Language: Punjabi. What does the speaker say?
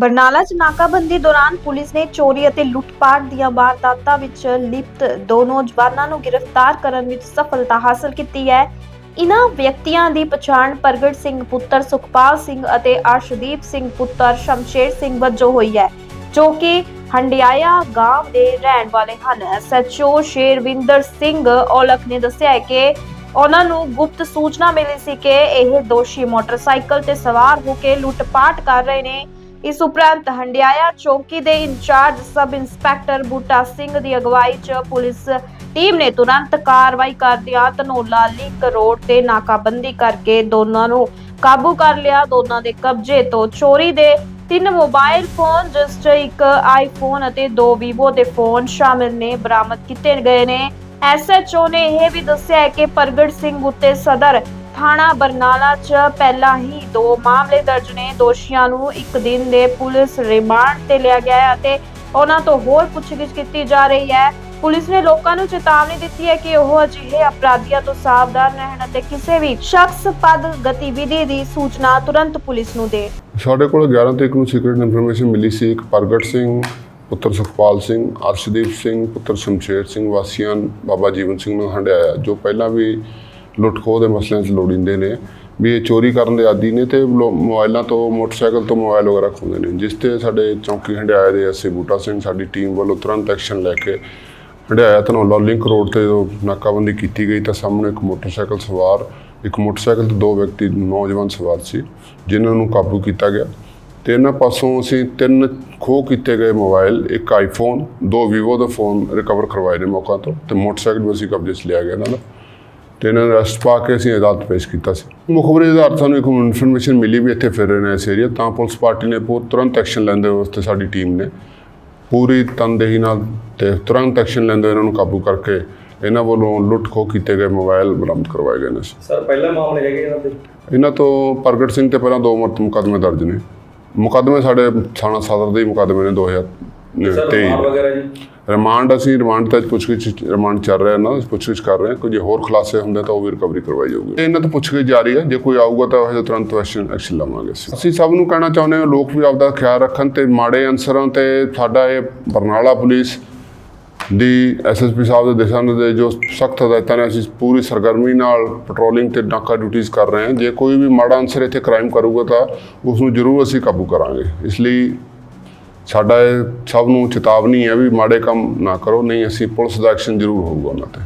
ਬਰਨਾਲਾ 'ਚ ਨਾਕਾਬੰਦੀ ਦੌਰਾਨ ਪੁਲਿਸ ਨੇ ਚੋਰੀ ਅਤੇ ਲੁੱਟਪਾਟ ਦੀਆਂ ਵਾਰਦਾਤਾਂ ਵਿੱਚ ਲਿਪਤ ਦੋ ਨੌਜਵਾਨਾਂ ਨੂੰ ਗ੍ਰਿਫਤਾਰ ਕਰਨ ਵਿੱਚ ਸਫਲਤਾ ਹਾਸਲ ਕੀਤੀ ਹੈ। ਇਨ੍ਹਾਂ ਵਿਅਕਤੀਆਂ ਦੀ ਪਛਾਣ ਪ੍ਰਗਟ ਸਿੰਘ ਪੁੱਤਰ ਸੁਖਪਾਲ ਸਿੰਘ ਅਤੇ ਅਰਸ਼ਦੀਪ ਸਿੰਘ ਪੁੱਤਰ ਸ਼ਮਸ਼ੇਰ ਸਿੰਘ ਵਜੋਂ ਹੋਈ ਹੈ, ਜੋ ਕਿ ਹੰਡਿਆਇਆ ਗਾਂਵ ਦੇ ਰਹਿਣ ਵਾਲੇ ਹਨ। ਐਸਐਚਓ ਸ਼ੇਰਵਿੰਦਰ ਸਿੰਘ ਔਲਖ ਨੇ ਦੱਸਿਆ ਹੈ ਕਿ ਉਹਨਾਂ ਨੂੰ ਗੁਪਤ ਸੂਚਨਾ ਮਿਲੀ ਸੀ ਕਿ ਇਹ ਦੋਸ਼ੀ ਮੋਟਰਸਾਈਕਲ ਤੇ ਸਵਾਰ ਹੋ ਕੇ ਲੁੱਟਪਾਟ ਕਰ ਰਹੇ ਨੇ। ਇਸ ਉਪਰੰਤ ਹੰਡਿਆਇਆ ਚੌਕੀ ਦੇ incharge sub inspector Buta Singh ਦੀ ਅਗਵਾਈ 'ਚ ਪੁਲਿਸ ਟੀਮ ਨੇ ਤੁਰੰਤ ਕਾਰਵਾਈ ਕਰਦਿਆਂ ਧਨੋਲਾ ਲਿੰਕ ਰੋਡ ਤੇ ਨਾਕਾਬੰਦੀ ਕਰਕੇ ਦੋਨਾਂ ਨੂੰ ਕਾਬੂ ਕਰ ਲਿਆ। ਦੋਨਾਂ ਦੇ ਕਬਜ਼ੇ ਤੋਂ ਚੋਰੀ ਦੇ ਤਿੰਨ ਮੋਬਾਈਲ ਫੋਨ, ਜਿਸ 'ਚ ਇੱਕ ਆਈਫੋਨ ਅਤੇ ਦੋ ਵੀਵੋ ਦੇ ਫੋਨ ਸ਼ਾਮਿਲ ਨੇ, ਬਰਾਮਦ ਕੀਤੇ ਗਏ ਨੇ। ਐਸਐਚਓ ਨੇ ਇਹ ਵੀ ਦੱਸਿਆ ਹੈ ਕਿ ਪ੍ਰਗਟ ਸਿੰਘ ਉੱਤੇ ਸਦਰ ਥਾਣਾ ਬਰਨਾਲਾ 'ਚ ਪਹਿਲਾਂ ਹੀ ਦੋ ਮਾਮਲੇ ਦਰਜ ਨੇ। ਦੋਸ਼ੀਆਂ ਨੂੰ ਇੱਕ ਦਿਨ ਦੇ ਪੁਲਿਸ ਰਿਮਾਂਡ ਤੇ ਲਿਆ ਗਿਆ ਹੈ ਅਤੇ ਉਹਨਾਂ ਤੋਂ ਹੋਰ ਪੁੱਛਗਿੱਛ ਕੀਤੀ ਜਾ ਰਹੀ ਹੈ। ਪੁਲਿਸ ਨੇ ਲੋਕਾਂ ਨੂੰ ਚੇਤਾਵਨੀ ਦਿੱਤੀ ਹੈ ਕਿ ਉਹ ਅਜਿਹੇ ਅਪਰਾਧੀਆਂ ਤੋਂ ਸਾਵਧਾਨ ਰਹਿਣ ਅਤੇ ਕਿਸੇ ਵੀ ਸ਼ਖਸ ਪਦ ਗਤੀਵਿਧੀ ਦੀ ਸੂਚਨਾ ਤੁਰੰਤ ਪੁਲਿਸ ਨੂੰ ਦੇਣ। ਸਾਡੇ ਕੋਲ 11 ਤਰੀਕ ਨੂੰ ਸੀਕ੍ਰੀਟ ਇਨਫੋਰਮੇਸ਼ਨ ਮਿਲੀ ਸੀ। ਇੱਕ ਪ੍ਰਗਟ ਸਿੰਘ, ਪੁੱਤਰ ਸੁਖਪਾਲ ਸਿੰਘ, ਅਰਸ਼ਦੀਪ ਸਿੰਘ, ਪੁੱਤਰ ਸ਼ਮਸ਼ੇਰ ਸਿੰਘ ਵਾਸੀਆਂ, ਬਾਬਾ ਜੀਵਨ ਸਿੰਘ ਨੂੰ ਹੰਡਿਆਇਆ, ਜੋ ਪਹਿਲਾਂ ਵੀ ਲੁੱਟਖੋਹ ਦੇ ਮਸਲਿਆਂ 'ਚ ਲੋੜੀਂਦੇ ਨੇ, ਵੀ ਇਹ ਚੋਰੀ ਕਰਨ ਦੇ ਆਦੀ ਨੇ ਤੇ ਲੋ- ਮੋਬਾਈਲਾਂ ਤੋਂ, ਮੋਟਰਸਾਈਕਲ ਤੋਂ ਮੋਬਾਈਲ ਵਗੈਰਾ ਖੋਹਦੇ ਨੇ। ਜਿਸ ਤੇ ਸਾਡੇ ਚੌਂਕੀ ਹੰਡਿਆਏ ਦੇ ਐਸਏ ਬੂਟਾ ਸਿੰਘ, ਸਾਡੀ ਟੀਮ ਵੱਲੋਂ ਤੁਰੰਤ ਐਕਸ਼ਨ ਲੈ ਕੇ ਹੰਡਿਆਇਆ ਧਨੌਲਾ ਲਿੰਕ ਰੋਡ ਤੇ ਜਦੋਂ ਨਾਕਾਬੰਦੀ ਕੀਤੀ ਗਈ ਤਾਂ ਸਾਹਮਣੇ ਇੱਕ ਮੋਟਰਸਾਈਕਲ ਸਵਾਰ, ਇੱਕ ਮੋਟਰਸਾਈਕਲ ਤੇ ਦੋ ਵਿਅਕਤੀ, ਨੌਜਵਾਨ ਸਵਾਰ ਸੀ, ਜਿਨ੍ਹਾਂ ਨੂੰ ਕਾਬੂ ਕੀਤਾ ਗਿਆ। ਤੇ ਇਹਨਾਂ ਪਾਸੋਂ ਅਸੀਂ ਤਿੰਨ ਖੋਹ ਕੀਤੇ ਗਏ ਮੋਬਾਈਲ ਇੱਕ ਆਈਫੋਨ ਦੋ ਵੀਵੋ ਦਾ ਫੋਨ ਰਿਕਵਰ ਕਰਵਾਏ ਨੇ ਮੌਕਾ ਤੋਂ ਤੇ ਮੋਟਰਸਾਈਕਲ ਵੀ ਅਸੀਂ ਕਬਜ਼ੇ 'ਚ ਲਿਆ ਗਿਆ ਇਹਨਾਂ ਦਾ। ਤੇ ਇਹਨਾਂ ਨੂੰ ਅਰੈਸਟ ਪਾ ਕੇ ਅਸੀਂ ਅਦਾਲਤ ਪੇਸ਼ ਕੀਤਾ ਸੀ। ਮੁਖਬਰੀ ਦੇ ਆਧਾਰ ਤੇ ਸਾਨੂੰ ਇੱਕ ਇਨਫੋਰਮੇਸ਼ਨ ਮਿਲੀ ਵੀ ਇੱਥੇ ਫਿਰ ਰਹੇ ਨੇ ਇਸ ਏਰੀਆ ਤਾਂ ਪੁਲਿਸ ਪਾਰਟੀ ਨੇ ਪੂਰ ਤੁਰੰਤ ਐਕਸ਼ਨ ਲੈਂਦੇ ਹੋਏ ਉਸ ਤੇ ਸਾਡੀ ਟੀਮ ਨੇ ਪੂਰੀ ਤਨਦੇਹੀ ਨਾਲ ਤੇ ਤੁਰੰਤ ਐਕਸ਼ਨ ਲੈਂਦੇ ਹੋਏ ਇਹਨਾਂ ਨੂੰ ਕਾਬੂ ਕਰਕੇ ਇਹਨਾਂ ਵੱਲੋਂ ਲੁੱਟ ਖੋਹ ਕੀਤੇ ਗਏ ਮੋਬਾਈਲ ਬਰਾਮਦ ਕਰਵਾਏ ਗਏ ਨੇ। ਸਰ ਪਹਿਲਾ ਮਾਮਲੇ ਹੈਗੇ ਇਹਨਾਂ ਦੇ? ਇਹਨਾਂ ਤੋਂ ਪ੍ਰਗਟ ਸਿੰਘ ਤੇ ਪਹਿਲਾਂ ਦੋ ਮਰਤ ਮੁਕੱਦਮੇ ਦਰਜ ਨੇ। ਮੁਕੱਦਮੇ ਸਾਡੇ ਥਾਣਾ ਸਦਰ ਦੇ ਮੁਕੱਦਮੇ ਨੇ ਸਰ 2023 ਰਿਮਾਂਡ ਵਗੈਰਾ ਜੀ? ਰਿਮਾਂਡ ਅਸੀਂ ਰਿਮਾਂਡ ਤੇ ਪੁੱਛਗਿੱਛ ਰਿਮਾਂਡ ਚੱਲ ਰਿਹਾ ਨਾ ਪੁੱਛਗਿੱਛ ਕਰ ਰਹੇ ਹਾਂ। ਕੋਈ ਜੇ ਹੋਰ ਖੁਲਾਸੇ ਹੁੰਦੇ ਤਾਂ ਉਹ ਵੀ ਰਿਕਵਰੀ ਕਰਵਾਈ ਜਾਊਗੀ। ਇਹਨਾਂ ਤੋਂ ਪੁੱਛਗਿੱਛ ਜਾਰੀ ਹੈ। ਜੇ ਕੋਈ ਆਊਗਾ ਤਾਂ ਉਹ ਤੁਰੰਤ ਐਕਸ਼ਨ ਐਕਸ਼ਨ ਲਵਾਂਗੇ ਅਸੀਂ। ਅਸੀਂ ਸਭ ਨੂੰ ਕਹਿਣਾ ਚਾਹੁੰਦੇ ਹਾਂ, ਲੋਕ ਵੀ ਆਪਦਾ ਖਿਆਲ ਰੱਖਣ ਤੇ ਮਾੜੇ ਅਨਸਰਾਂ ਤੇ ਸਾਡਾ ਇਹ ਬਰਨਾਲਾ ਪੁਲਿਸ ਦੀ ਐਸਐਸਪੀ ਸਾਹਿਬ ਦੇ ਦਿਸ਼ਾ ਨਿਰਦੇਸ਼, ਜੋ ਸਖਤ ਹਦਾਇਤਾਂ ਨੇ, ਅਸੀਂ ਪੂਰੀ ਸਰਗਰਮੀ ਨਾਲ ਪੈਟਰੋਲਿੰਗ ਤੇ ਡਾਕਾ ਡਿਊਟੀਆਂ ਕਰ ਰਹੇ ਹਾਂ। ਜੇ ਕੋਈ ਵੀ ਮਾੜਾ ਅਨਸਰ ਇੱਥੇ ਕ੍ਰਾਈਮ ਕਰੂਗਾ ਤਾਂ ਉਸ ਨੂੰ ਜ਼ਰੂਰ ਅਸੀਂ ਕਾਬੂ ਕਰਾਂਗੇ। ਇਸ ਲਈ ਸਾਡਾ ਇਹ ਸਭ ਨੂੰ ਚੇਤਾਵਨੀ ਹੈ ਵੀ ਮਾੜੇ ਕੰਮ ਨਾ ਕਰੋ, ਨਹੀਂ, ਅਸੀਂ ਪੁਲਿਸ ਦਾ ਐਕਸ਼ਨ ਜ਼ਰੂਰ ਹੋਊਗਾ ਉਹਨਾਂ ਤੇ।